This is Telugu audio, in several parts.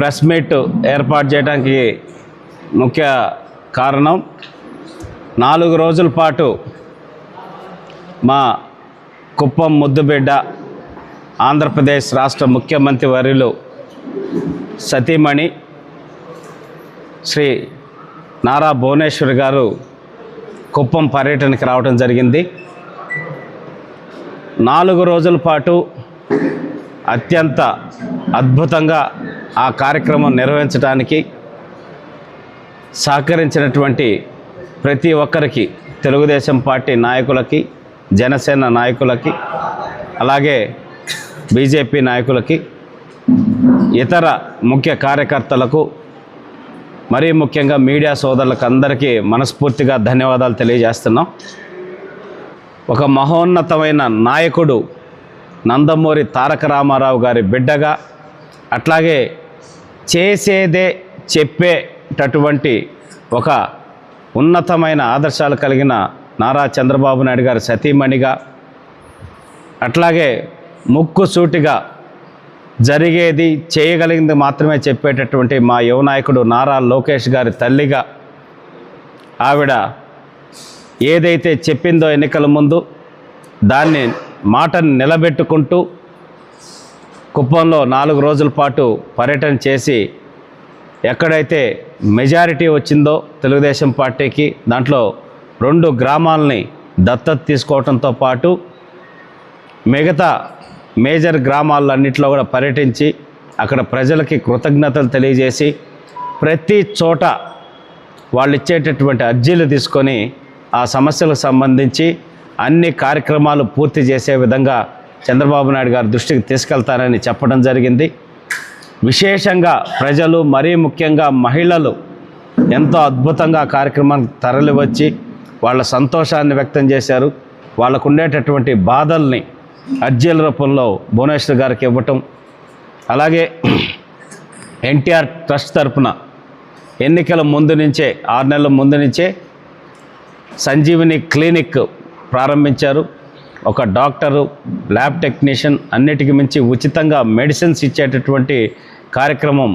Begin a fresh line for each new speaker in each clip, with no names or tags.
ప్రెస్ మీట్ ఏర్పాటు చేయడానికి ముఖ్య కారణం నాలుగు రోజుల పాటు మా కుప్పం ముద్దుబిడ్డ ఆంధ్రప్రదేశ్ రాష్ట్ర ముఖ్యమంత్రి వర్యులు సతీమణి శ్రీ నారా భువనేశ్వర్ గారు కుప్పం పర్యటనకి రావడం జరిగింది. నాలుగు రోజుల పాటు అత్యంత అద్భుతంగా ఆ కార్యక్రమం నిర్వహించడానికి సహకరించినటువంటి ప్రతి ఒక్కరికి తెలుగుదేశం పార్టీ నాయకులకి జనసేన నాయకులకి అలాగే బీజేపీ నాయకులకి ఇతర ముఖ్య కార్యకర్తలకు మరీ ముఖ్యంగా మీడియా సోదరులకు అందరికీ మనస్ఫూర్తిగా ధన్యవాదాలు తెలియజేస్తున్నాం. ఒక మహోన్నతమైన నాయకుడు నందమూరి తారక రామారావు గారి బిడ్డగా అట్లాగే చేసేదే చెప్పేటటువంటి ఒక ఉన్నతమైన ఆదర్శాలు కలిగిన నారా చంద్రబాబు నాయుడు గారు సతీమణిగా అట్లాగే ముక్కు సూటిగా జరిగేది చేయగలిగింది మాత్రమే చెప్పేటటువంటి మా యువ నాయకుడు నారా లోకేష్ గారి తల్లిగా ఆవిడ ఏదైతే చెప్పిందో ఎన్నికల ముందు దాన్ని మాటను నిలబెట్టుకుంటూ కుప్పంలో నాలుగు రోజుల పాటు పర్యటన చేసి ఎక్కడైతే మెజారిటీ వచ్చిందో తెలుగుదేశం పార్టీకి దాంట్లో రెండు గ్రామాలని దత్తత తీసుకోవడంతో పాటు మిగతా మేజర్ గ్రామాలన్నింటిలో కూడా పర్యటించి అక్కడ ప్రజలకి కృతజ్ఞతలు తెలియజేసి ప్రతి చోట వాళ్ళు ఇచ్చేటటువంటి అర్జీలు తీసుకొని ఆ సమస్యలకు సంబంధించి అన్ని కార్యక్రమాలు పూర్తి చేసే విధంగా చంద్రబాబు నాయుడు గారి దృష్టికి తీసుకెళ్తారని చెప్పడం జరిగింది. విశేషంగా ప్రజలు మరీ ముఖ్యంగా మహిళలు ఎంతో అద్భుతంగా కార్యక్రమానికి తరలివచ్చి వాళ్ళ సంతోషాన్ని వ్యక్తం చేశారు. వాళ్ళకు ఉండేటటువంటి బాధల్ని అర్జీల రూపంలో భువనేశ్వర్ గారికి ఇవ్వటం అలాగే ఎన్టీఆర్ ట్రస్ట్ తరపున ఎన్నికల ముందు నుంచే ఆరు నెలల ముందు నుంచే సంజీవిని క్లినిక్ ప్రారంభించారు. ఒక డాక్టరు ల్యాబ్ టెక్నీషియన్ అన్నిటికీ మించి ఉచితంగా మెడిసిన్స్ ఇచ్చేటటువంటి కార్యక్రమం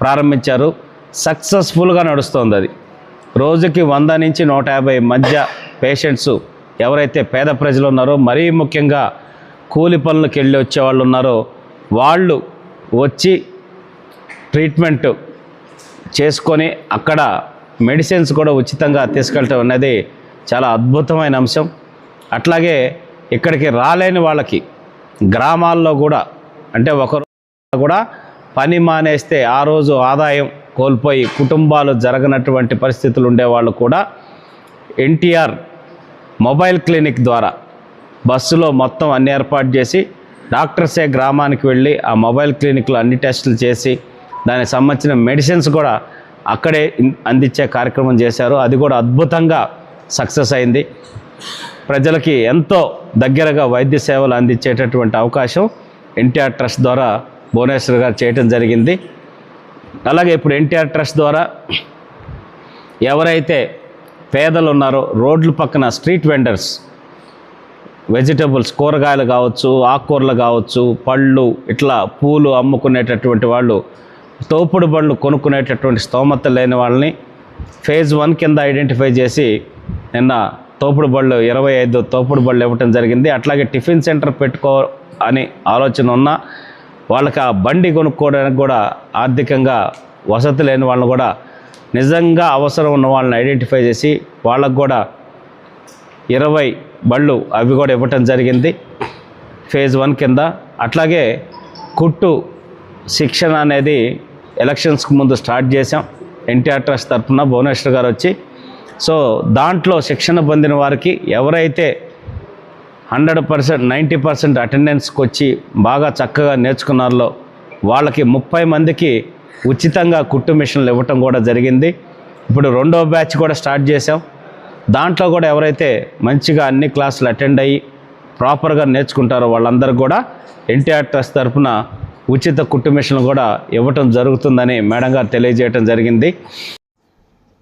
ప్రారంభించారు. సక్సెస్ఫుల్గా నడుస్తోంది అది. రోజుకి వంద నుంచి నూట యాభై మధ్య పేషెంట్స్ ఎవరైతే పేద ప్రజలు ఉన్నారో మరీ ముఖ్యంగా కూలి పనులకు వెళ్ళి వచ్చేవాళ్ళు ఉన్నారో వాళ్ళు వచ్చి ట్రీట్మెంట్ చేసుకొని అక్కడ మెడిసిన్స్ కూడా ఉచితంగా తీసుకెళ్ళటం అనేది చాలా అద్భుతమైన అంశం. అట్లాగే ఇక్కడికి రాలేని వాళ్ళకి గ్రామాల్లో కూడా అంటే ఒకరు కూడా పని మానేస్తే ఆ రోజు ఆదాయం కోల్పోయి కుటుంబాలు జరగనటువంటి పరిస్థితులు ఉండేవాళ్ళు కూడా ఎన్టీఆర్ మొబైల్ క్లినిక్ ద్వారా బస్సులో మొత్తం అన్ని ఏర్పాటు చేసి డాక్టర్సే గ్రామానికి వెళ్ళి ఆ మొబైల్ క్లినిక్లో అన్ని టెస్టులు చేసి దానికి సంబంధించిన మెడిసిన్స్ కూడా అక్కడే అందించే కార్యక్రమం చేశారు. అది కూడా అద్భుతంగా సక్సెస్ అయింది. ప్రజలకి ఎంతో దగ్గరగా వైద్య సేవలు అందించేటటువంటి అవకాశం ఎన్టీఆర్ ట్రస్ట్ ద్వారా భువనేశ్వర్ గారు చేయటం జరిగింది. అలాగే ఇప్పుడు ఎన్టీఆర్ ట్రస్ట్ ద్వారా ఎవరైతే పేదలు ఉన్నారో రోడ్ల పక్కన స్ట్రీట్ వెండర్స్ వెజిటబుల్స్ కూరగాయలు కావచ్చు ఆకుకూరలు కావచ్చు పళ్ళు ఇట్లా పూలు అమ్ముకునేటటువంటి వాళ్ళు తోపుడు బండ్లు కొనుక్కునేటటువంటి స్తోమత లేని వాళ్ళని ఫేజ్ వన్ కింద ఐడెంటిఫై చేసి నిన్న తోపుడు బళ్ళు ఇరవై ఐదు తోపుడు బళ్ళు ఇవ్వటం జరిగింది. అట్లాగే టిఫిన్ సెంటర్ పెట్టుకో అని ఆలోచన ఉన్నా వాళ్ళకి ఆ బండి కొనుక్కోవడానికి కూడా ఆర్థికంగా వసతి లేని వాళ్ళని కూడా నిజంగా అవసరం ఉన్న వాళ్ళని ఐడెంటిఫై చేసి వాళ్ళకు కూడా ఇరవై బళ్ళు అవి కూడా ఇవ్వటం జరిగింది ఫేజ్ వన్ కింద. అట్లాగే కుట్టు శిక్షణ అనేది ఎలక్షన్స్కి ముందు స్టార్ట్ చేసాం ఎన్టీఆర్ ట్రస్ట్ తరఫున భువనేశ్వర్ గారు వచ్చి సో దాంట్లో శిక్షణ పొందిన వారికి ఎవరైతే హండ్రెడ్ పర్సెంట్ నైంటీ పర్సెంట్ అటెండెన్స్కి వచ్చి బాగా చక్కగా నేర్చుకున్నారో వాళ్ళకి ముప్పై మందికి ఉచితంగా కుట్టు మిషన్లు ఇవ్వటం కూడా జరిగింది. ఇప్పుడు రెండో బ్యాచ్ కూడా స్టార్ట్ చేసాం దాంట్లో కూడా ఎవరైతే మంచిగా అన్ని క్లాసులు అటెండ్ అయ్యి ప్రాపర్గా నేర్చుకుంటారో వాళ్ళందరూ కూడా ఎన్టీఆర్ ట్రస్ట్ తరఫున ఉచిత కుట్టు మిషన్లు కూడా ఇవ్వటం జరుగుతుందని మేడం గారు తెలియజేయటం జరిగింది.